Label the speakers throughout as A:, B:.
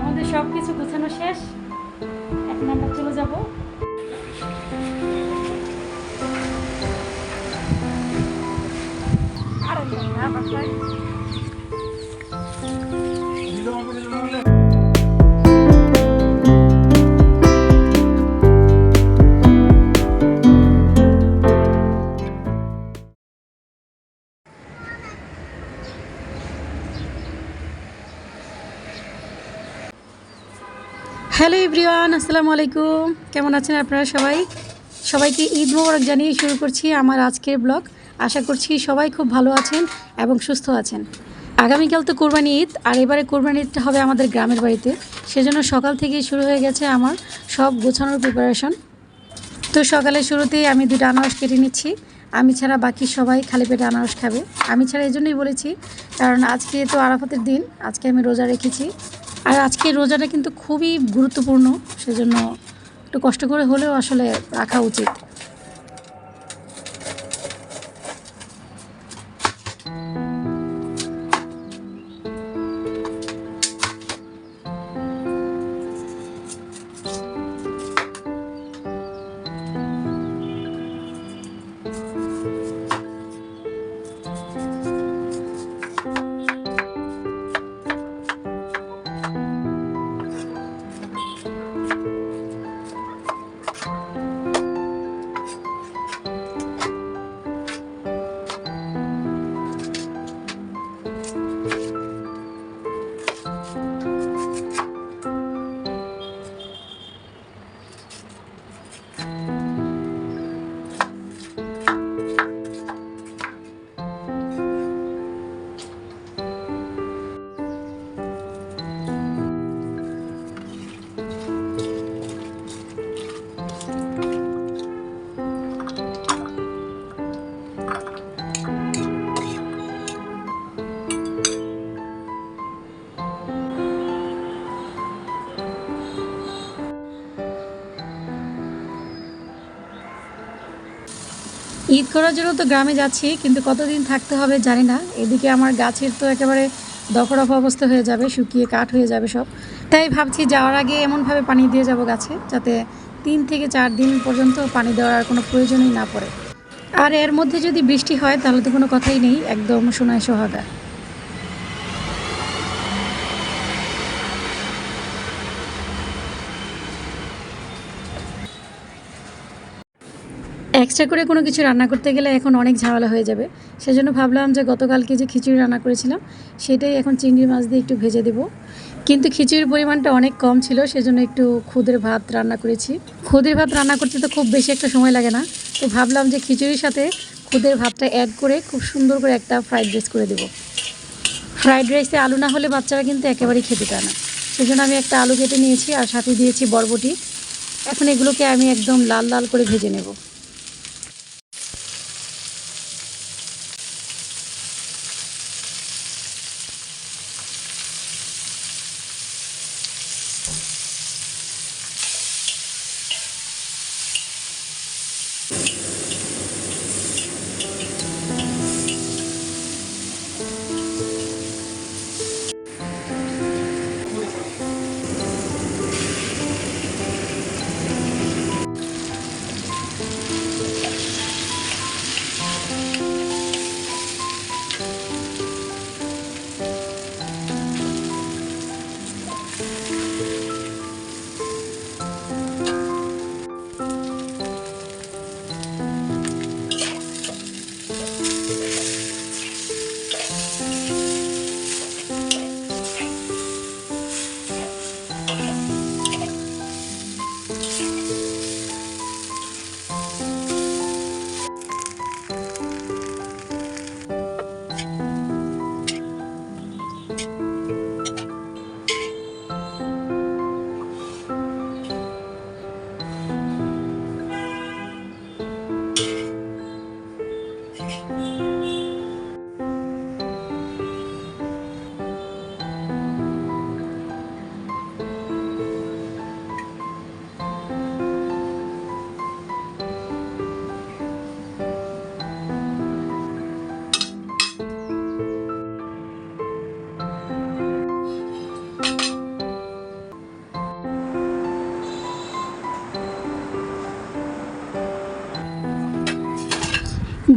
A: আমাদের সব কিছু গোছানো শেষ। এখন আমরা চলে যাব। হ্যালো এভরিওয়ান আসসালামু আলাইকুম। কেমন আছেন আপনারা সবাই? সবাইকে ঈদ মোবারক জানিয়ে শুরু করছি আমার আজকের ব্লগ। আশা করছি সবাই খুব ভালো আছেন এবং সুস্থ আছেন। আগামীকাল তো কোরবানি ঈদ, আর এবারে কোরবানি ঈদটা হবে আমাদের গ্রামের বাড়িতে। সেজন্য সকাল থেকেই শুরু হয়ে গেছে আমার সব গোছানোর প্রিপারেশন তো সকালের শুরুতেই আমি দুটো আনারস কেটে নিচ্ছি। আমি ছাড়া বাকি সবাই খালি পেটে আনারস খাবে। আমি ছাড়া এই জন্যই বলেছি, কারণ আজকে তো আরাফাতের দিন, আজকে আমি রোজা রেখেছি। আর আজকে রোজাটা কিন্তু খুবই গুরুত্বপূর্ণ, সেজন্য একটু কষ্ট করে হলেও আসলে রাখা উচিত। ঈদ করার জন্য তো গ্রামে যাচ্ছি, কিন্তু কতদিন থাকতে হবে জানি না। এদিকে আমার গাছের তো একেবারে দখরফ অবস্থা হয়ে যাবে, শুকিয়ে কাঠ হয়ে যাবে সব। তাই ভাবছি যাওয়ার আগে এমনভাবে পানি দিয়ে যাব গাছে, যাতে তিন থেকে চার দিন পর্যন্ত পানি দেওয়ার কোনো প্রয়োজনই না পড়ে। আর এর মধ্যে যদি বৃষ্টি হয়, তাহলে তো কোনো কথাই নেই, একদম সোনায় সোহাগা। এক্সট্রা করে কোনো কিছু রান্না করতে গেলে এখন অনেক ঝামেলা হয়ে যাবে। সেজন্য ভাবলাম যে গতকালকে যে খিচুড়ি রান্না করেছিলাম, সেটাই এখন চিংড়ি মাছ দিয়ে একটু ভেজে দেবো। কিন্তু খিচুড়ির পরিমাণটা অনেক কম ছিল, সেজন্য একটু খুদের ভাত রান্না করেছি। খুদের ভাত রান্না করতে তো খুব বেশি একটা সময় লাগে না। তো ভাবলাম যে খিচুড়ির সাথে খুদের ভাতটা অ্যাড করে খুব সুন্দর করে একটা ফ্রাইড রাইস করে দেবো। ফ্রাইড রাইসে আলু না হলে বাচ্চারা কিন্তু একেবারেই খেতে চায় না। সেজন্য আমি একটা আলু কেটে নিয়েছি আর সাথে দিয়েছি বরবটি। এখন এগুলোকে আমি একদম লাল লাল করে ভেজে নেব। Thank you.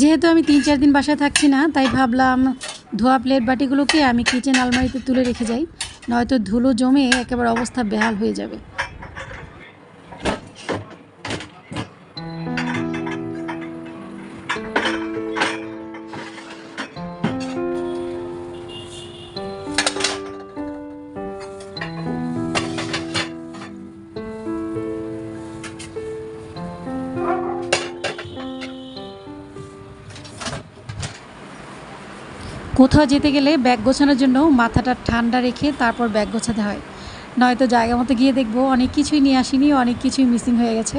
A: যেহেতু আমি তিন, চার দিন বাসায় থাকছি না, তাই ভাবলাম ধোয়া প্লেট বাটিগুলোকে আমি কিচেন আলমারিতে তুলে রেখে যাই, নয়তো ধুলো জমে একেবারে অবস্থা বেহাল হয়ে যাবে। কোথাও যেতে গেলে ব্যাগ গোছানোর জন্য মাথাটা ঠান্ডা রেখে তারপর ব্যাগ গোছাতে হয়। নয়তো জায়গা মতো গিয়ে দেখব, অনেক কিছুই নিয়ে আসিনি, অনেক কিছুই মিসিং হয়ে গেছে।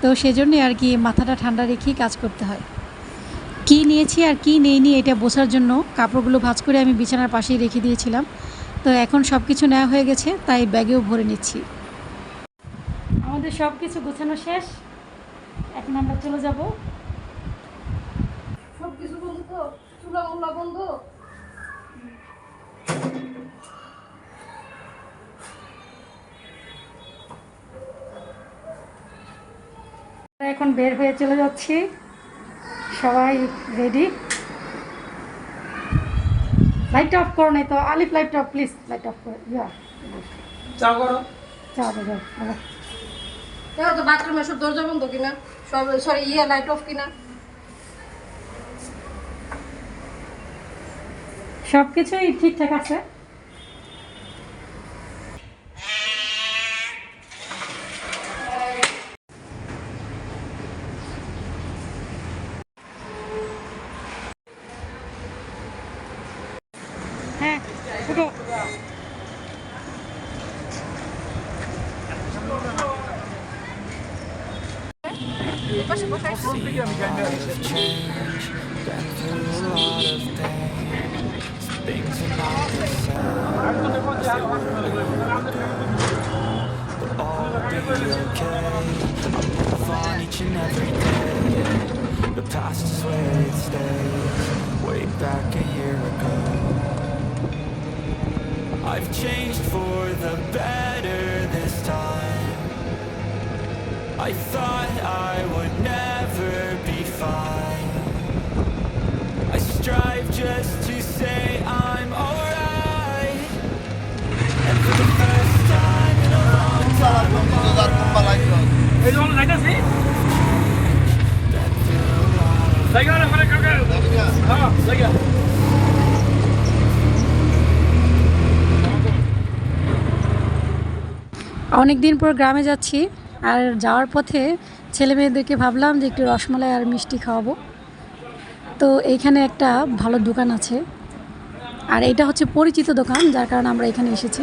A: তো সেজন্যই আর কি মাথাটা ঠান্ডা রেখেই কাজ করতে হয়। কি নিয়েছি আর কি নেইনি এটা বোঝার জন্য কাপড়গুলো ভাঁজ করে আমি বিছানার পাশেই রেখে দিয়েছিলাম। তো এখন সব কিছু নেওয়া হয়ে গেছে, তাই ব্যাগেও ভরে নিচ্ছি। আমাদের সব কিছু গোছানো শেষ। এখন আমরা চলে যাব
B: সব কিছু বন্ধ তো
A: এখন বের হয়ে চলে যাচ্ছি। সবাই রেডি লাইট অফ করো নাই তো। Alif light off please light off করো। ইয়া
C: চা করো।
A: চা বলো।
B: দেখো তো বাথরুমে সব দরজা বন্ধ কিনা? সব সরি ইয়ে লাইট অফ কিনা?
A: সব কিছুই ঠিকঠাক আছে? হ্যাঁ
D: just to say I'm
A: অনেক দিন পর গ্রামে যাচ্ছি, আর যাওয়ার পথে ছেলে মেয়েদেরকে ভাবলাম যে একটু রসমালাই আর মিষ্টি খাওয়াবো। তো এইখানে একটা ভালো দোকান আছে, আর এটা হচ্ছে পরিচিত দোকান, যার কারণে আমরা এখানে এসেছি।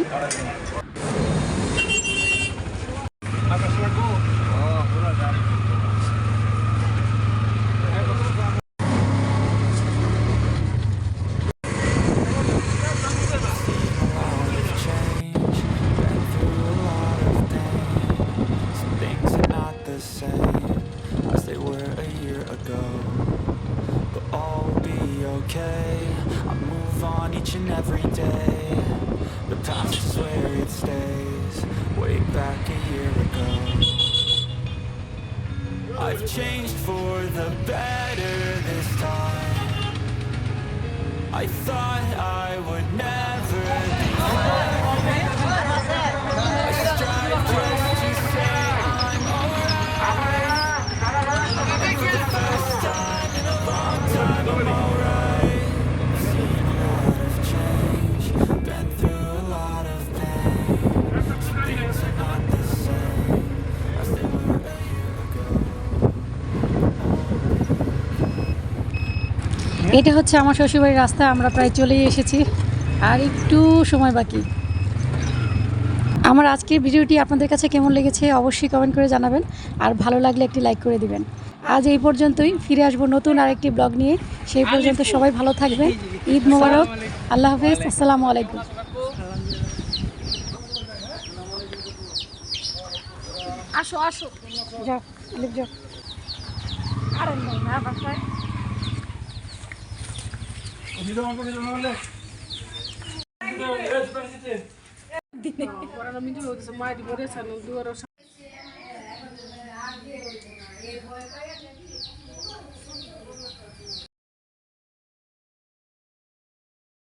D: Changed for the better this time. I thought I would never
A: এটা হচ্ছে আমার শ্বশুরবাড়ির রাস্তা আমরা প্রায় চলেই এসেছি। আর একটু সময় বাকি। আমার আজকের ভিডিওটি আপনাদের কাছে কেমন লেগেছে অবশ্যই কমেন্ট করে জানাবেন। আর ভালো লাগলে একটি লাইক করে দিবেন। আজ এই পর্যন্তই ফিরে আসব নতুন আরেকটি ব্লগ নিয়ে। সেই পর্যন্ত সবাই ভালো থাকবে ঈদ মোবারক। আল্লাহ হাফেজ। আসসালামু আলাইকুম।
B: আসো আসো।
A: যাও যাও।
B: আরে না বাসায়।
C: পাশে
B: পরে আমি দিল মাটি পরে সানো দুয়ার